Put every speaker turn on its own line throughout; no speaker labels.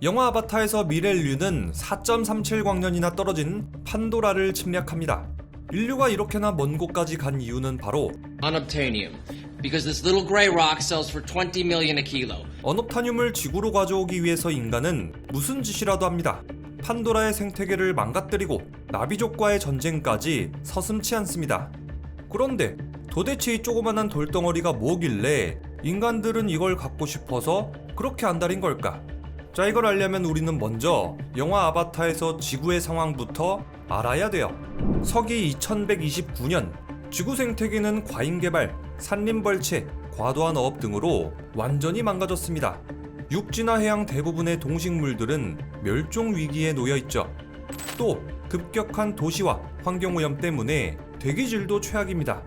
영화 아바타에서 미래인류는 4.37광년이나 떨어진 판도라를 침략합니다. 인류가 이렇게나 먼 곳까지 간 이유는 바로
Unobtainium. Because this little gray rock sells for 20 million a kilo.
언업타늄을 지구로 가져오기 위해서 인간은 무슨 짓이라도 합니다. 판도라의 생태계를 망가뜨리고 나비족과의 전쟁까지 서슴치 않습니다. 그런데 도대체 이 조그만한 돌덩어리가 뭐길래 인간들은 이걸 갖고 싶어서 그렇게 안달인 걸까? 자, 이걸 알려면 우리는 먼저 영화 아바타에서 지구의 상황부터 알아야 돼요. 서기 2129년 지구 생태계는 과잉 개발, 산림 벌채, 과도한 어업 등으로 완전히 망가졌습니다. 육지나 해양 대부분의 동식물들은 멸종 위기에 놓여 있죠. 또 급격한 도시화, 환경 오염 때문에 대기질도 최악입니다.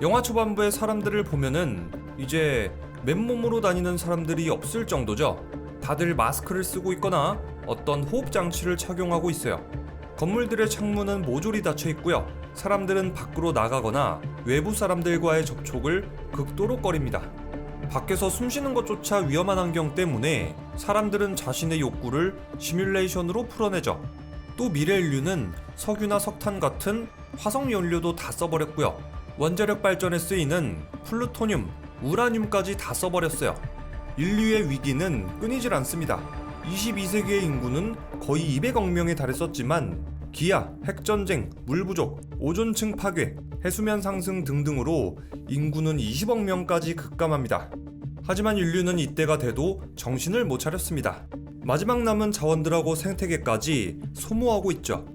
영화 초반부의 사람들을 보면은 이제 맨몸으로 다니는 사람들이 없을 정도죠. 다들 마스크를 쓰고 있거나 어떤 호흡 장치를 착용하고 있어요. 건물들의 창문은 모조리 닫혀 있고요. 사람들은 밖으로 나가거나 외부 사람들과의 접촉을 극도로 꺼립니다. 밖에서 숨 쉬는 것조차 위험한 환경 때문에 사람들은 자신의 욕구를 시뮬레이션으로 풀어내죠. 또 미래 인류는 석유나 석탄 같은 화석 연료도 다 써버렸고요. 원자력 발전에 쓰이는 플루토늄, 우라늄까지 다 써버렸어요. 인류의 위기는 끊이질 않습니다. 22세기의 인구는 거의 200억 명에 달했었지만 기아, 핵전쟁, 물 부족, 오존층 파괴, 해수면 상승 등등으로 인구는 20억 명까지 급감합니다. 하지만 인류는 이때가 돼도 정신을 못 차렸습니다. 마지막 남은 자원들하고 생태계까지 소모하고 있죠.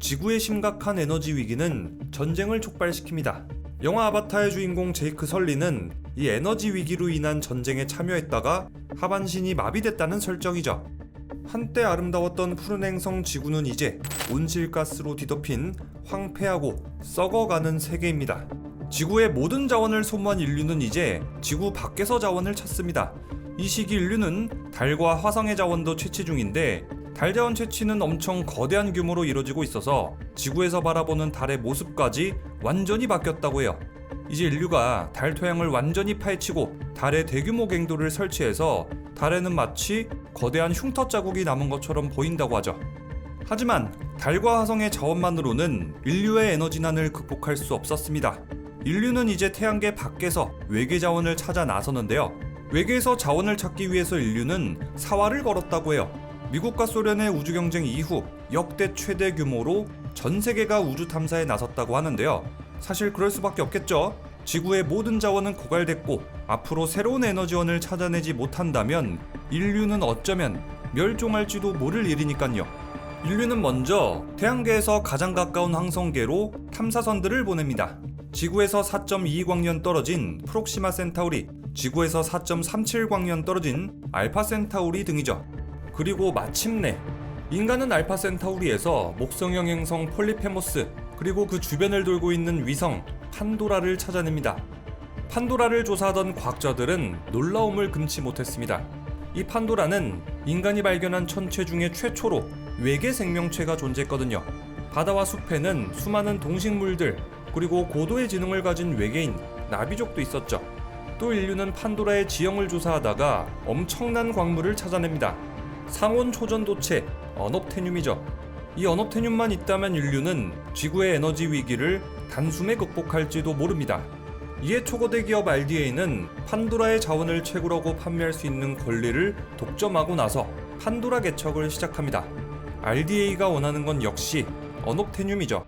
지구의 심각한 에너지 위기는 전쟁을 촉발시킵니다. 영화 아바타의 주인공 제이크 설리는 이 에너지 위기로 인한 전쟁에 참여했다가 하반신이 마비됐다는 설정이죠. 한때 아름다웠던 푸른 행성 지구는 이제 온실가스로 뒤덮인 황폐하고 썩어가는 세계입니다. 지구의 모든 자원을 소모한 인류는 이제 지구 밖에서 자원을 찾습니다. 이 시기 인류는 달과 화성의 자원도 채취 중인데 달 자원 채취는 엄청 거대한 규모로 이루어지고 있어서 지구에서 바라보는 달의 모습까지 완전히 바뀌었다고 해요. 이제 인류가 달 토양을 완전히 파헤치고 달에 대규모 갱도를 설치해서 달에는 마치 거대한 흉터 자국이 남은 것처럼 보인다고 하죠. 하지만 달과 화성의 자원만으로는 인류의 에너지난을 극복할 수 없었습니다. 인류는 이제 태양계 밖에서 외계 자원을 찾아 나서는데요. 외계에서 자원을 찾기 위해서 인류는 사활을 걸었다고 해요. 미국과 소련의 우주 경쟁 이후 역대 최대 규모로 전 세계가 우주 탐사에 나섰다고 하는데요. 사실 그럴 수밖에 없겠죠. 지구의 모든 자원은 고갈됐고 앞으로 새로운 에너지원을 찾아내지 못한다면 인류는 어쩌면 멸종할지도 모를 일이니까요. 인류는 먼저 태양계에서 가장 가까운 항성계로 탐사선들을 보냅니다. 지구에서 4.22광년 떨어진 프록시마 센타우리, 지구에서 4.37광년 떨어진 알파 센타우리 등이죠. 그리고 마침내 인간은 알파 센타우리에서 목성형 행성 폴리페모스 그리고 그 주변을 돌고 있는 위성 판도라를 찾아냅니다. 판도라를 조사하던 과학자들은 놀라움을 금치 못했습니다. 이 판도라는 인간이 발견한 천체 중에 최초로 외계 생명체가 존재했거든요. 바다와 숲에는 수많은 동식물들 그리고 고도의 지능을 가진 외계인 나비족도 있었죠. 또 인류는 판도라의 지형을 조사하다가 엄청난 광물을 찾아냅니다. 상온 초전도체 언업테늄이죠. 이 언업테늄만 있다면 인류는 지구의 에너지 위기를 단숨에 극복할지도 모릅니다. 이에 초거대 기업 RDA는 판도라의 자원을 채굴하고 판매할 수 있는 권리를 독점하고 나서 판도라 개척을 시작합니다. RDA가 원하는 건 역시 언업테늄이죠.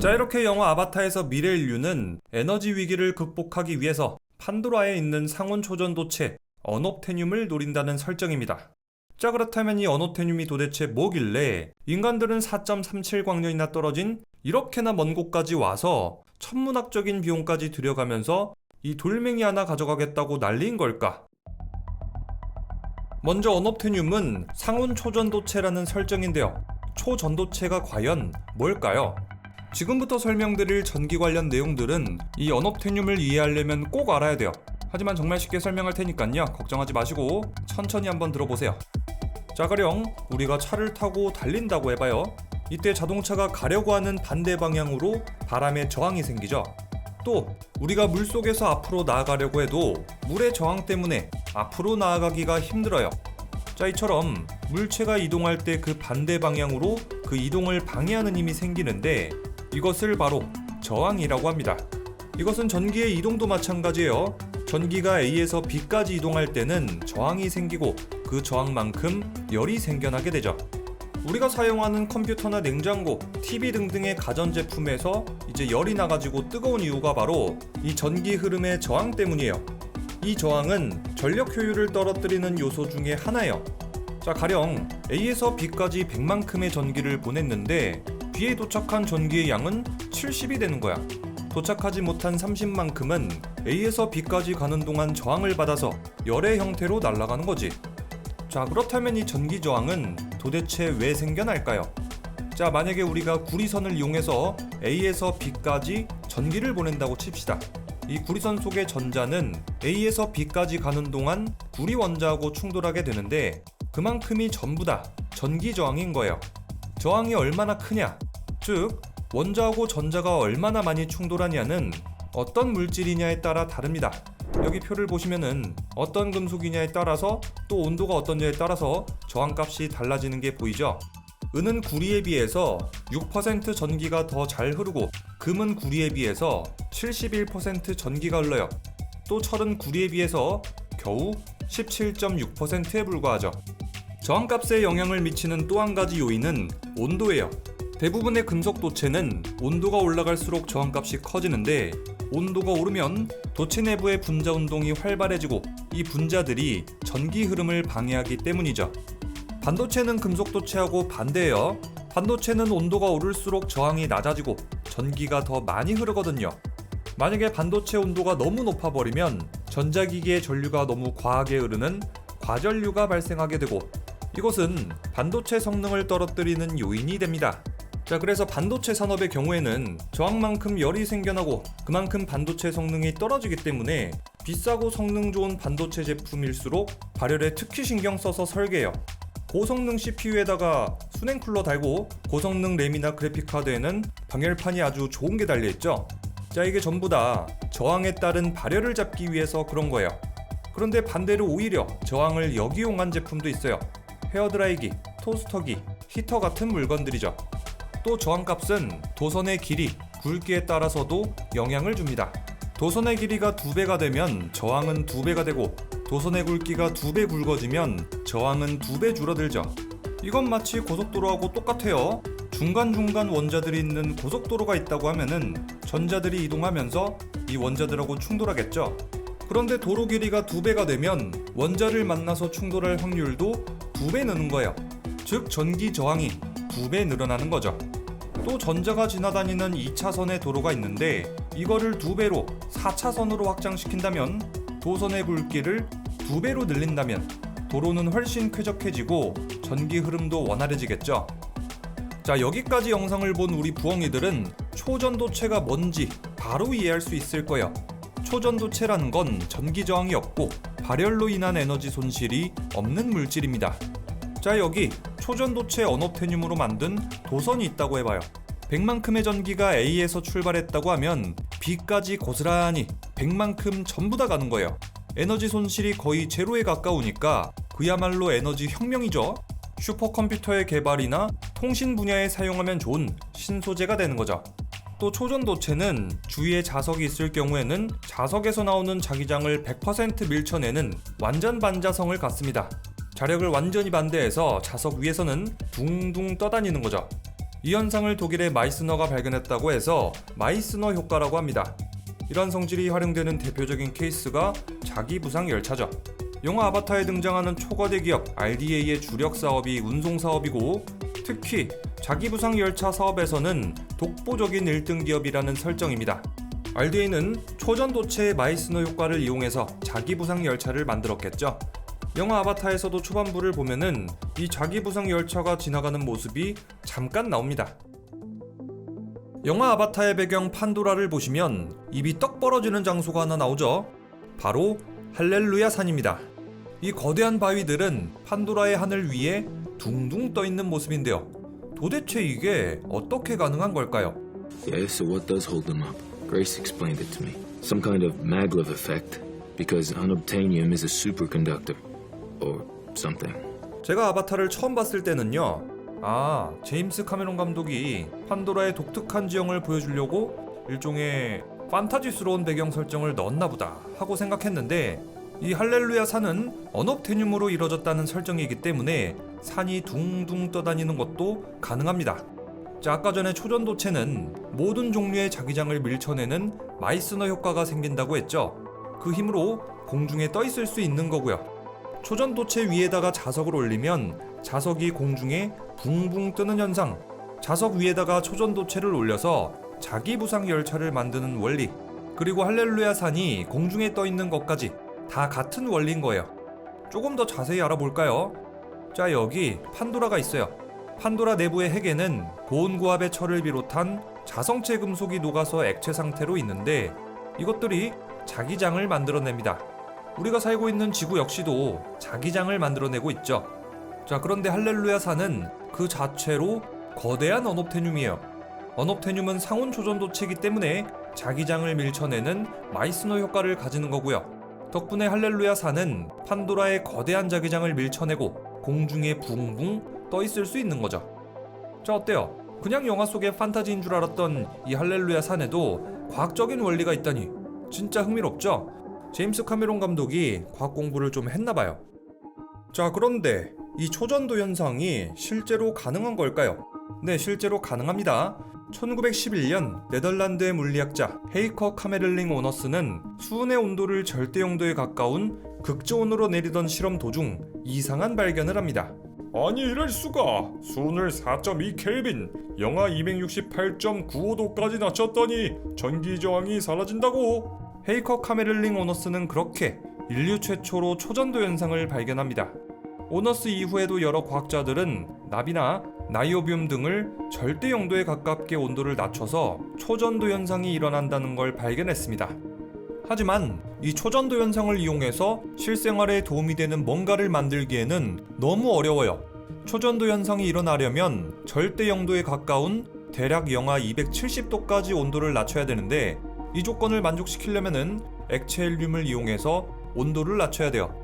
자 이렇게 영화 아바타에서 미래 인류는 에너지 위기를 극복하기 위해서 판도라에 있는 상온 초전도체 언업테늄을 노린다는 설정입니다. 자 그렇다면 이 언어테늄이 도대체 뭐길래 인간들은 4.37광년이나 떨어진 이렇게나 먼 곳까지 와서 천문학적인 비용까지 들여가면서 이 돌멩이 하나 가져가겠다고 난리인 걸까? 먼저 언업테늄은 상온 초전도체라는 설정인데요. 초전도체가 과연 뭘까요? 지금부터 설명드릴 전기 관련 내용들은 이 언업테늄을 이해하려면 꼭 알아야 돼요. 하지만 정말 쉽게 설명할 테니까요. 걱정하지 마시고 천천히 한번 들어보세요. 자, 가령 우리가 차를 타고 달린다고 해봐요. 이때 자동차가 가려고 하는 반대 방향으로 바람에 저항이 생기죠. 또 우리가 물 속에서 앞으로 나아가려고 해도 물의 저항 때문에 앞으로 나아가기가 힘들어요. 자, 이처럼 물체가 이동할 때 그 반대 방향으로 그 이동을 방해하는 힘이 생기는데 이것을 바로 저항이라고 합니다. 이것은 전기의 이동도 마찬가지예요. 전기가 A에서 B까지 이동할 때는 저항이 생기고 그 저항만큼 열이 생겨나게 되죠. 우리가 사용하는 컴퓨터나 냉장고, TV 등등의 가전제품에서 이제 열이 나가지고 뜨거운 이유가 바로 이 전기 흐름의 저항 때문이에요. 이 저항은 전력 효율을 떨어뜨리는 요소 중에 하나예요. 자, 가령 A에서 B까지 100만큼의 전기를 보냈는데 B에 도착한 전기의 양은 70이 되는 거야. 도착하지 못한 30만큼은 A에서 B까지 가는 동안 저항을 받아서 열의 형태로 날아가는 거지. 자, 그렇다면 이 전기 저항은 도대체 왜 생겨날까요? 자, 만약에 우리가 구리선을 이용해서 A에서 B까지 전기를 보낸다고 칩시다. 이 구리선 속의 전자는 A에서 B까지 가는 동안 구리 원자하고 충돌하게 되는데 그만큼이 전부 다 전기 저항인 거예요. 저항이 얼마나 크냐? 즉, 원자하고 전자가 얼마나 많이 충돌하냐는 어떤 물질이냐에 따라 다릅니다. 여기 표를 보시면은 어떤 금속이냐에 따라서 또 온도가 어떤냐에 따라서 저항값이 달라지는 게 보이죠? 은은 구리에 비해서 6% 전기가 더 잘 흐르고 금은 구리에 비해서 71% 전기가 흘러요. 또 철은 구리에 비해서 겨우 17.6%에 불과하죠. 저항값에 영향을 미치는 또 한 가지 요인은 온도예요. 대부분의 금속 도체는 온도가 올라갈수록 저항값이 커지는데 온도가 오르면 도체 내부의 분자 운동이 활발해지고 이 분자들이 전기 흐름을 방해하기 때문이죠. 반도체는 금속 도체하고 반대예요. 반도체는 온도가 오를수록 저항이 낮아지고 전기가 더 많이 흐르거든요. 만약에 반도체 온도가 너무 높아 버리면 전자기기의 전류가 너무 과하게 흐르는 과전류가 발생하게 되고 이것은 반도체 성능을 떨어뜨리는 요인이 됩니다. 자, 그래서 반도체 산업의 경우에는 저항만큼 열이 생겨나고 그만큼 반도체 성능이 떨어지기 때문에 비싸고 성능 좋은 반도체 제품일수록 발열에 특히 신경 써서 설계해요. 고성능 CPU에다가 수냉 쿨러 달고 고성능 램이나 그래픽 카드에는 방열판이 아주 좋은 게 달려 있죠. 자, 이게 전부 다 저항에 따른 발열을 잡기 위해서 그런 거예요. 그런데 반대로 오히려 저항을 역이용한 제품도 있어요. 헤어드라이기, 토스터기, 히터 같은 물건들이죠. 또 저항값은 도선의 길이, 굵기에 따라서도 영향을 줍니다. 도선의 길이가 두 배가 되면 저항은 두 배가 되고 도선의 굵기가 두배 굵어지면 저항은 두배 줄어들죠. 이건 마치 고속도로하고 똑같아요. 중간중간 원자들이 있는 고속도로가 있다고 하면은 전자들이 이동하면서 이 원자들하고 충돌하겠죠. 그런데 도로 길이가 두 배가 되면 원자를 만나서 충돌할 확률도 두배 느는 거예요. 즉 전기 저항이 두배 늘어나는 거죠. 또 전자가 지나다니는 2차선의 도로가 있는데 이거를 두 배로 4차선으로 확장시킨다면 도선의 굵기를 두 배로 늘린다면 도로는 훨씬 쾌적해지고 전기 흐름도 원활해지겠죠. 자 여기까지 영상을 본 우리 부엉이들은 초전도체가 뭔지 바로 이해할 수 있을 거예요. 초전도체라는 건 전기 저항이 없고 발열로 인한 에너지 손실이 없는 물질입니다. 자 여기 초전도체 언업테늄으로 만든 도선이 있다고 해봐요. 100만큼의 전기가 A에서 출발했다고 하면 B까지 고스란히 100만큼 전부 다 가는 거예요. 에너지 손실이 거의 제로에 가까우니까 그야말로 에너지 혁명이죠. 슈퍼컴퓨터의 개발이나 통신 분야에 사용하면 좋은 신소재가 되는 거죠. 또 초전도체는 주위에 자석이 있을 경우에는 자석에서 나오는 자기장을 100% 밀쳐내는 완전 반자성을 갖습니다. 자력을 완전히 반대해서 자석 위에서는 둥둥 떠다니는 거죠. 이 현상을 독일의 마이스너가 발견했다고 해서 마이스너 효과라고 합니다. 이런 성질이 활용되는 대표적인 케이스가 자기 부상 열차죠. 영화 아바타에 등장하는 초거대 기업 RDA의 주력 사업이 운송 사업이고 특히 자기 부상 열차 사업에서는 독보적인 1등 기업이라는 설정입니다. RDA는 초전도체의 마이스너 효과를 이용해서 자기 부상 열차를 만들었겠죠. 영화 아바타에서도 초반부를 보면은 이 자기 부상 열차가 지나가는 모습이 잠깐 나옵니다. 영화 아바타의 배경 판도라를 보시면 입이 떡 벌어지는 장소가 하나 나오죠. 바로 할렐루야 산입니다. 이 거대한 바위들은 판도라의 하늘 위에 둥둥 떠 있는 모습인데요. 도대체 이게 어떻게 가능한 걸까요?
Yeah, so what does hold them up? Grace explained it to me. Some kind of maglev effect, because unobtainium is a superconductor. Or something.
제가 아바타를 처음 봤을 때는요. 아, 제임스 카메론 감독이 판도라의 독특한 지형을 보여주려고 일종의 판타지스러운 배경 설정을 넣었나 보다 하고 생각했는데 이 할렐루야 산은 언업테늄으로 이루어졌다는 설정이기 때문에 산이 둥둥 떠다니는 것도 가능합니다. 자, 아까 전에 초전도체는 모든 종류의 자기장을 밀쳐내는 마이스너 효과가 생긴다고 했죠. 그 힘으로 공중에 떠 있을 수 있는 거고요. 초전도체 위에다가 자석을 올리면 자석이 공중에 붕붕 뜨는 현상, 자석 위에다가 초전도체를 올려서 자기 부상 열차를 만드는 원리, 그리고 할렐루야 산이 공중에 떠 있는 것까지 다 같은 원리인 거예요. 조금 더 자세히 알아볼까요? 자, 여기 판도라가 있어요. 판도라 내부의 핵에는 고온고압의 철을 비롯한 자성체 금속이 녹아서 액체 상태로 있는데 이것들이 자기장을 만들어냅니다. 우리가 살고 있는 지구 역시도 자기장을 만들어내고 있죠. 자, 그런데 할렐루야 산은 그 자체로 거대한 언옵테늄이에요. 언옵테늄은 상온 조전 도체이기 때문에 자기장을 밀쳐내는 마이스너 효과를 가지는 거고요. 덕분에 할렐루야 산은 판도라의 거대한 자기장을 밀쳐내고 공중에 붕붕 떠 있을 수 있는 거죠. 자, 어때요? 그냥 영화 속의 판타지인 줄 알았던 이 할렐루야 산에도 과학적인 원리가 있다니 진짜 흥미롭죠? 제임스 카메론 감독이 과학 공부를 좀 했나 봐요. 자, 그런데 이 초전도 현상이 실제로 가능한 걸까요? 네, 실제로 가능합니다. 1911년 네덜란드의 물리학자 헤이커 카메를링 오너스는 수은의 온도를 절대 영도에 가까운 극저온으로 내리던 실험 도중 이상한 발견을 합니다. 아니 이럴 수가 수온을 4.2 켈빈 영하 268.95도까지 낮췄더니 전기 저항이 사라진다고 헤이커 카메를링 오너스는 그렇게 인류 최초로 초전도 현상을 발견합니다. 오너스 이후에도 여러 과학자들은 납이나 나이오비움 등을 절대 영도에 가깝게 온도를 낮춰서 초전도 현상이 일어난다는 걸 발견했습니다. 하지만 이 초전도 현상을 이용해서 실생활에 도움이 되는 뭔가를 만들기에는 너무 어려워요. 초전도 현상이 일어나려면 절대 영도에 가까운 대략 영하 270도까지 온도를 낮춰야 되는데 이 조건을 만족시키려면은 액체 헬륨을 이용해서 온도를 낮춰야 돼요.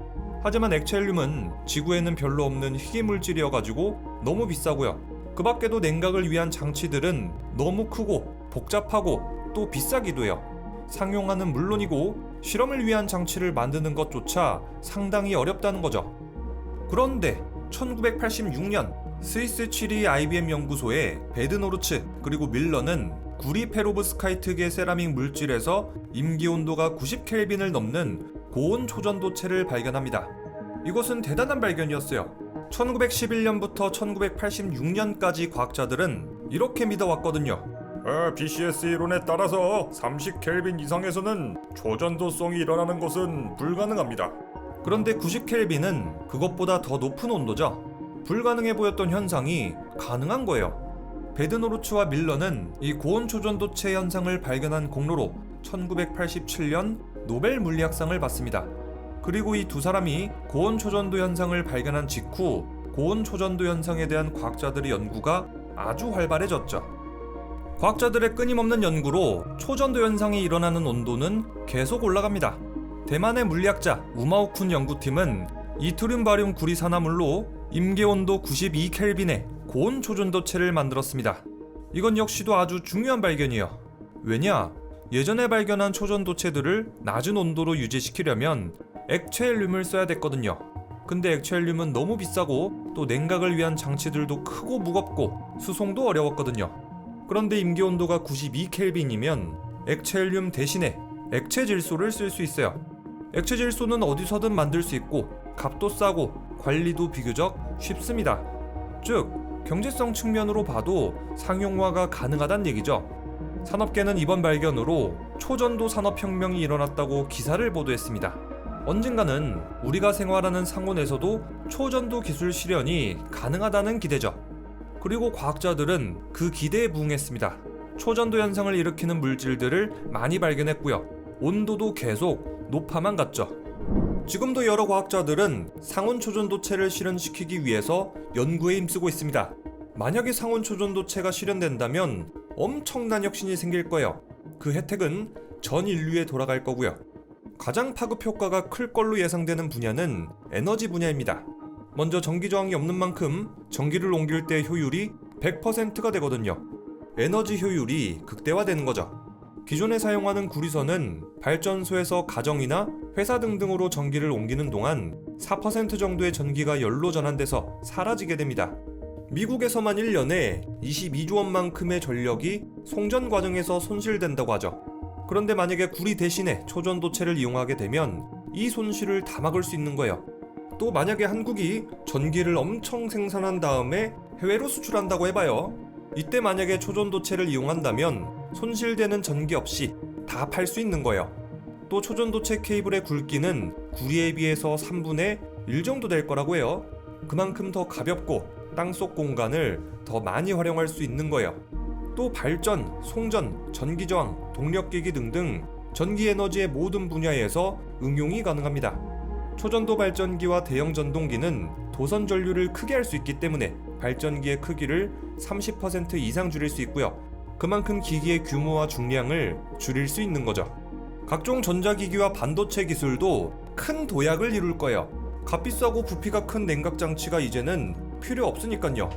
하지만 액체 헬륨은 지구에는 별로 없는 희귀 물질이어 가지고 너무 비싸고요. 그 밖에도 냉각을 위한 장치들은 너무 크고 복잡하고 또 비싸기도 해요. 상용화는 물론이고 실험을 위한 장치를 만드는 것조차 상당히 어렵다는 거죠. 그런데 1986년 스위스 취리 IBM 연구소의 베드노르츠 그리고 밀러는 구리 페로브스카이트계 세라믹 물질에서 임기 온도가 90켈빈을 넘는 고온 초전도체를 발견합니다. 이것은 대단한 발견이었어요. 1911년부터 1986년까지 과학자들은 이렇게 믿어왔거든요. 어, BCS 이론에 따라서 30켈빈 이상에서는 초전도성이 일어나는 것은 불가능합니다. 그런데 90켈빈은 그것보다 더 높은 온도죠. 불가능해 보였던 현상이 가능한 거예요. 베드노르츠와 밀러는 이 고온 초전도체 현상을 발견한 공로로 1987년 노벨 물리학상을 받습니다. 그리고 이 두 사람이 고온 초전도 현상을 발견한 직후 고온 초전도 현상에 대한 과학자들의 연구가 아주 활발해졌죠. 과학자들의 끊임없는 연구로 초전도 현상이 일어나는 온도는 계속 올라갑니다. 대만의 물리학자 우마오쿤 연구팀은 이투륨 바륨 구리 산화물로 임계 온도 92켈빈의 고온 초전도체를 만들었습니다. 이건 역시도 아주 중요한 발견이에요. 왜냐? 예전에 발견한 초전도체들을 낮은 온도로 유지시키려면 액체 헬륨을 써야 됐거든요. 근데 액체 헬륨은 너무 비싸고 또 냉각을 위한 장치들도 크고 무겁고 수송도 어려웠거든요. 그런데 임기 온도가 92켈빈이면 액체 헬륨 대신에 액체 질소를 쓸 수 있어요. 액체 질소는 어디서든 만들 수 있고 값도 싸고 관리도 비교적 쉽습니다. 즉 경제성 측면으로 봐도 상용화가 가능하다는 얘기죠. 산업계는 이번 발견으로 초전도 산업혁명이 일어났다고 기사를 보도했습니다. 언젠가는 우리가 생활하는 상온에서도 초전도 기술 실현이 가능하다는 기대죠. 그리고 과학자들은 그 기대에 부응했습니다. 초전도 현상을 일으키는 물질들을 많이 발견했고요. 온도도 계속 높아만 갔죠. 지금도 여러 과학자들은 상온 초전도체를 실현시키기 위해서 연구에 힘쓰고 있습니다. 만약에 상온 초전도체가 실현된다면 엄청난 혁신이 생길 거예요. 그 혜택은 전 인류에 돌아갈 거고요. 가장 파급 효과가 클 걸로 예상되는 분야는 에너지 분야입니다. 먼저 전기 저항이 없는 만큼 전기를 옮길 때 효율이 100%가 되거든요. 에너지 효율이 극대화되는 거죠. 기존에 사용하는 구리선은 발전소에서 가정이나 회사 등등으로 전기를 옮기는 동안 4% 정도의 전기가 열로 전환돼서 사라지게 됩니다. 미국에서만 1년에 22조 원만큼의 전력이 송전 과정에서 손실된다고 하죠. 그런데 만약에 구리 대신에 초전도체를 이용하게 되면 이 손실을 다 막을 수 있는 거예요. 또 만약에 한국이 전기를 엄청 생산한 다음에 해외로 수출한다고 해봐요. 이때 만약에 초전도체를 이용한다면 손실되는 전기 없이 다 팔 수 있는 거예요. 또 초전도체 케이블의 굵기는 구리에 비해서 3분의 1 정도 될 거라고 해요. 그만큼 더 가볍고 땅속 공간을 더 많이 활용할 수 있는 거예요. 또 발전, 송전, 전기저항, 동력기기 등등 전기 에너지의 모든 분야에서 응용이 가능합니다. 초전도 발전기와 대형 전동기는 도선 전류를 크게 할 수 있기 때문에 발전기의 크기를 30% 이상 줄일 수 있고요. 그만큼 기기의 규모와 중량을 줄일 수 있는 거죠. 각종 전자기기와 반도체 기술도 큰 도약을 이룰 거예요. 값비싸고 부피가 큰 냉각 장치가 이제는 필요 없으니까요.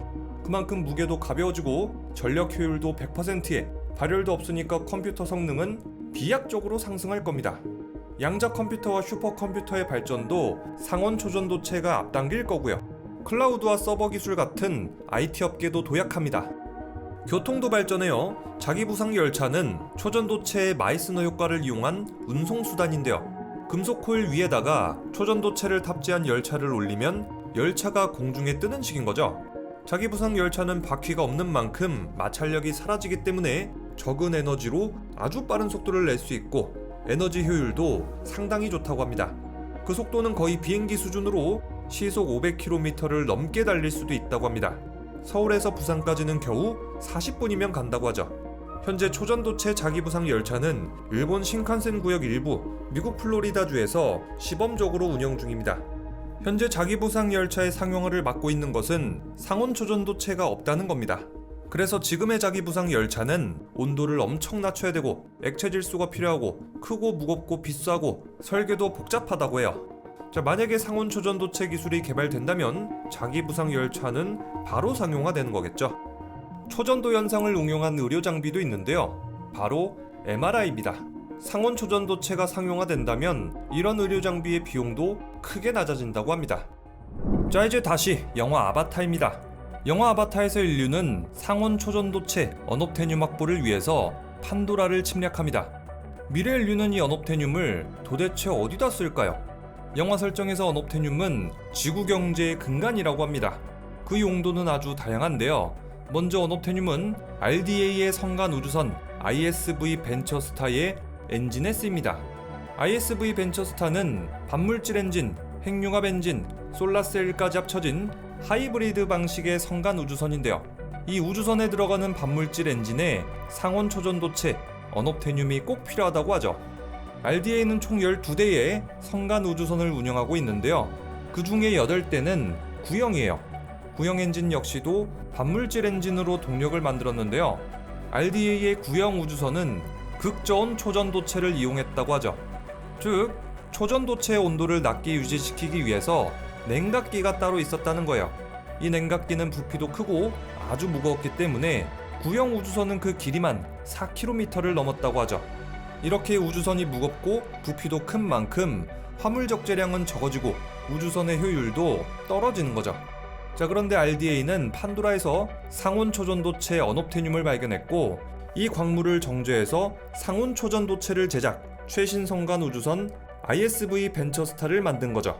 그만큼 무게도 가벼워지고 전력 효율도 100%에 발열도 없으니까 컴퓨터 성능은 비약적으로 상승할 겁니다. 양자 컴퓨터와 슈퍼컴퓨터의 발전도 상온 초전도체가 앞당길 거고요. 클라우드와 서버 기술 같은 IT 업계도 도약합니다. 교통도 발전해요. 자기 부상 열차는 초전도체의 마이스너 효과를 이용한 운송 수단인데요. 금속 코일 위에다가 초전도체를 탑재한 열차를 올리면 열차가 공중에 뜨는 식인 거죠. 자기 부상 열차는 바퀴가 없는 만큼 마찰력이 사라지기 때문에 적은 에너지로 아주 빠른 속도를 낼 수 있고 에너지 효율도 상당히 좋다고 합니다. 그 속도는 거의 비행기 수준으로 시속 500km를 넘게 달릴 수도 있다고 합니다. 서울에서 부산까지는 겨우 40분이면 간다고 하죠. 현재 초전도체 자기부상 열차는 일본 신칸센 구역 일부, 미국 플로리다주에서 시범적으로 운영 중입니다. 현재 자기부상 열차의 상용화를 맡고 있는 것은 상온 초전도체가 없다는 겁니다. 그래서 지금의 자기부상 열차는 온도를 엄청 낮춰야 되고 액체 질소가 필요하고 크고 무겁고 비싸고 설계도 복잡하다고 해요. 자, 만약에 상온 초전 도체 기술이 개발된다면 자기 부상 열차는 바로 상용화되는 거겠죠. 초전도 현상을 응용한 의료 장비도 있는데요. 바로 MRI입니다. 상온 초전도체가 상용화된다면 이런 의료 장비의 비용도 크게 낮아진다고 합니다. 자, 이제 다시 영화 아바타입니다. 영화 아바타에서 인류는 상온 초전도체 언옵테늄 확보를 위해서 판도라를 침략합니다. 미래 인류는 이 언옵테늄을 도대체 어디다 쓸까요? 영화 설정에서 언옵테늄은 지구 경제의 근간이라고 합니다. 그 용도는 아주 다양한데요. 먼저 언옵테늄은 RDA의 성간 우주선 ISV 벤처스타의 엔진에 쓰입니다. ISV 벤처스타는 반물질 엔진, 핵융합 엔진, 솔라셀까지 합쳐진 하이브리드 방식의 성간 우주선인데요. 이 우주선에 들어가는 반물질 엔진에 상온 초전도체, 언옵테늄이 꼭 필요하다고 하죠. RDA는 총 12대의 성간 우주선을 운영하고 있는데요. 그 중에 8대는 구형이에요. 구형 엔진 역시도 반물질 엔진으로 동력을 만들었는데요. RDA의 구형 우주선은 극저온 초전도체를 이용했다고 하죠. 즉, 초전도체의 온도를 낮게 유지시키기 위해서 냉각기가 따로 있었다는 거예요. 이 냉각기는 부피도 크고 아주 무거웠기 때문에 구형 우주선은 그 길이만 4km를 넘었다고 하죠. 이렇게 우주선이 무겁고 부피도 큰 만큼 화물 적재량은 적어지고 우주선의 효율도 떨어지는 거죠. 자, 그런데 RDA는 판도라에서 상온 초전도체 언옵테늄을 발견했고 이 광물을 정제해서 상온 초전도체를 제작, 최신 성간 우주선 ISV 벤처스타를 만든 거죠.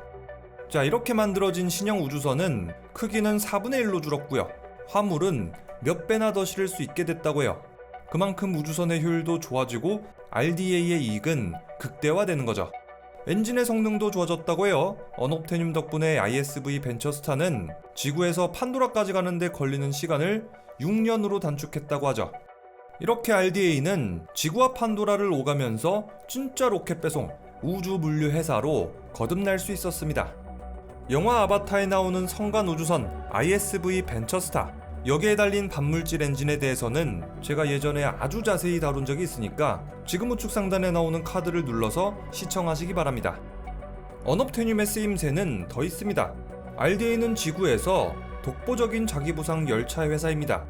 자, 이렇게 만들어진 신형 우주선은 크기는 4분의 1로 줄었고요. 화물은 몇 배나 더 실을 수 있게 됐다고 해요. 그만큼 우주선의 효율도 좋아지고 RDA의 이익은 극대화되는 거죠. 엔진의 성능도 좋아졌다고 해요. 언옵테늄 덕분에 ISV 벤처스타는 지구에서 판도라까지 가는데 걸리는 시간을 6년으로 단축했다고 하죠. 이렇게 RDA는 지구와 판도라를 오가면서 진짜 로켓 배송, 우주 물류 회사로 거듭날 수 있었습니다. 영화 아바타에 나오는 성간 우주선 ISV 벤처스타 여기에 달린 반물질 엔진에 대해서는 제가 예전에 아주 자세히 다룬 적이 있으니까 지금 우측 상단에 나오는 카드를 눌러서 시청하시기 바랍니다. 언업테늄의 쓰임새는 더 있습니다. RDA는 지구에서 독보적인 자기부상 열차 회사입니다.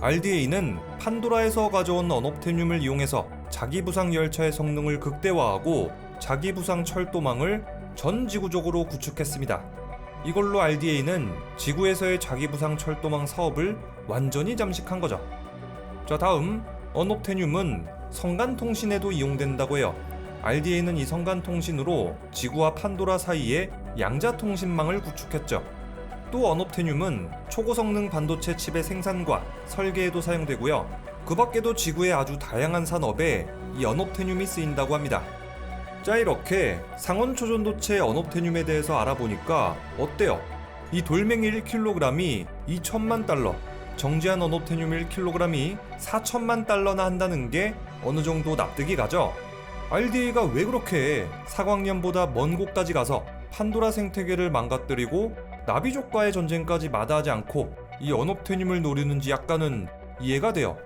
RDA는 판도라에서 가져온 언옵테늄을 이용해서 자기부상 열차의 성능을 극대화하고 자기부상 철도망을 전 지구적으로 구축했습니다. 이걸로 RDA는 지구에서의 자기부상 철도망 사업을 완전히 잠식한 거죠. 자, 다음 언옵테늄은 성간통신에도 이용된다고 해요. RDA는 이 성간통신으로 지구와 판도라 사이에 양자통신망을 구축했죠. 또 언옵테늄은 초고성능 반도체 칩의 생산과 설계에도 사용되고요. 그 밖에도 지구의 아주 다양한 산업에 이 언옵테늄이 쓰인다고 합니다. 자 이렇게 상온 초전도체 언옵테늄에 대해서 알아보니까 어때요? 이 돌멩이 1kg이 2천만 달러, 정지한 언옵테늄 1kg이 4천만 달러나 한다는 게 어느 정도 납득이 가죠? RDA가 왜 그렇게 사광년보다 먼 곳까지 가서 판도라 생태계를 망가뜨리고 나비족과의 전쟁까지 마다하지 않고 이 언옵테늄을 노리는지 약간은 이해가 돼요.